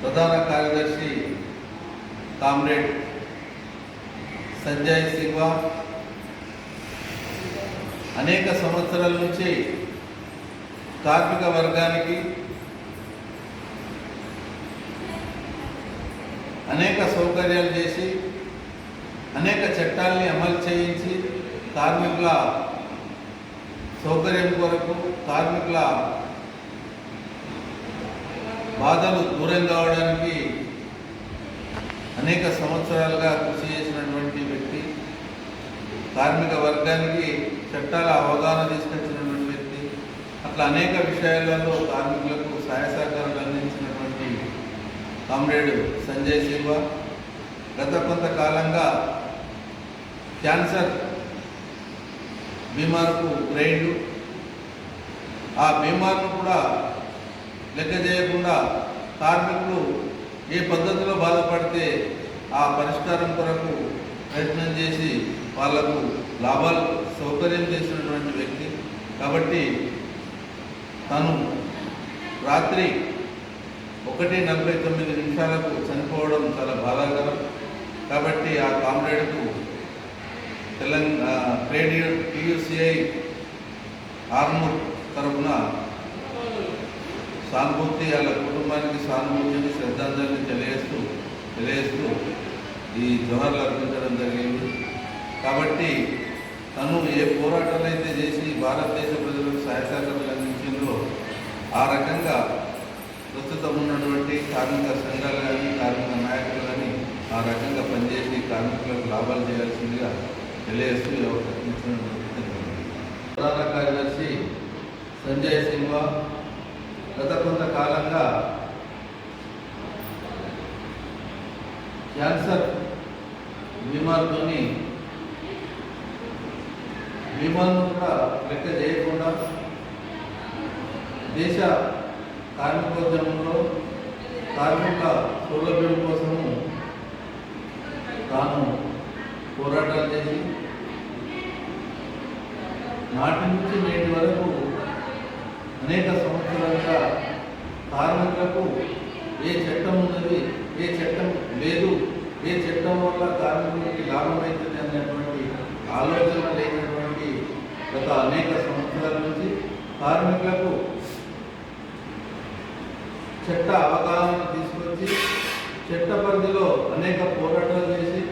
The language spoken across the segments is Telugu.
ప్రధాన కార్యదర్శి కామ్రేడ్ సంజయ్ సింగ్వా. అనేక సంవత్సరాల నుంచి కార్మిక వర్గానికి అనేక సౌకర్యాలు చేసి అనేక చట్టాలని అమలు చేయించి కార్మికుల సౌకర్యం కొరకు కార్మికుల బాధలు దూరం కావడానికి అనేక సంవత్సరాలుగా కృషి చేసినటువంటి వ్యక్తి కార్మిక వర్గానికి చట్టాల అవగాహన తీసుకొచ్చినటువంటి వ్యక్తి అట్లా అనేక విషయాలలో కార్మికులకు సహాయ సహకారాలు అందించినటువంటి కామ్రేడ్ సంజయ్ శివ గత కొంతకాలంగా క్యాన్సర్ బీమార్కు గ్రైండు. ఆ బీమార్ను కూడా లెక్క చేయకుండా కార్మికులు ఏ పద్ధతిలో బాధపడితే ఆ పరిష్కారం కొరకు ప్రయత్నం చేసి వాళ్ళకు లాభాలు సౌకర్యం చేసినటువంటి వ్యక్తి. కాబట్టి తను రాత్రి ఒకటి నలభై తొమ్మిది నిమిషాలకు చనిపోవడం చాలా బాధాకరం. కాబట్టి ఆ కామ్రేడ్కు Telangana trade union TUCI Armoor తరఫున సానుభూతి వాళ్ళ కుటుంబానికి సానుభూతిని శ్రద్ధాంజలిని తెలియజేస్తూ తెలియజేస్తూ ఈ జవహర్లు అర్పించడం జరిగింది. కాబట్టి తను ఏ పోరాటాలు అయితే చేసి భారతదేశ ప్రజలకు సహాయ సహకారాలు అందించిందో ఆ రకంగా ప్రస్తుతం ఉన్నటువంటి కార్మిక సంఘాలు కానీ కార్మిక నాయకులు కానీ ఆ రకంగా పనిచేసి కార్మికులకు లాభాలు చేయాల్సిందిగా తెలియజేస్తూ ఈ అవకాశం ప్రధాన కార్యదర్శి సంజయ్ సింహ గత కొంతకాలంగా క్యాన్సర్ బీమార్తోని బీమార్ను కూడా లెక్క చేయకుండా దేశ కార్మికోద్యమంలో కార్మిక సౌలభ్యం కోసము తాను పోరాటాలు చేసి నాటి నుంచి నేటి వరకు అనేక సంవత్సరాలుగా కార్మికులకు ఏ చట్టం ఉన్నది ఏ చట్టం లేదు ఏ చట్టం వల్ల కార్మికులకి లాభం అవుతుంది అనేటువంటి ఆలోచన లేనటువంటి గత అనేక సంవత్సరాల నుంచి కార్మికులకు చట్ట అవగాహన తీసుకొచ్చి చట్ట పరిధిలో అనేక పోరాటాలు చేసి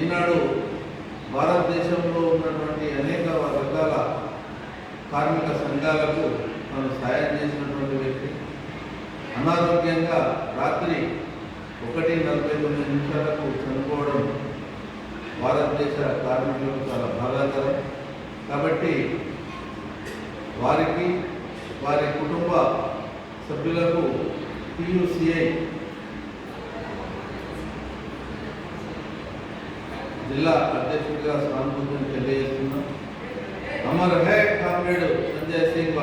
ఈనాడు భారతదేశంలో ఉన్నటువంటి అనేక రకాల కార్మిక సంఘాలకు తను సాయం చేసినటువంటి వ్యక్తి అనారోగ్యంగా రాత్రి ఒకటి నలభై తొమ్మిది నిమిషాలకు చనిపోవడం భారతదేశ కార్మికులకు చాలా బాధాకరం. కాబట్టి వారికి వారి కుటుంబ సభ్యులకు పియుసిఐ జిల్లా అధ్యక్షుడిగా సానుభూతిని తెలియజేస్తున్నాం. అమర్ హే కామ్రేడ్ సంజయ్ సింగ్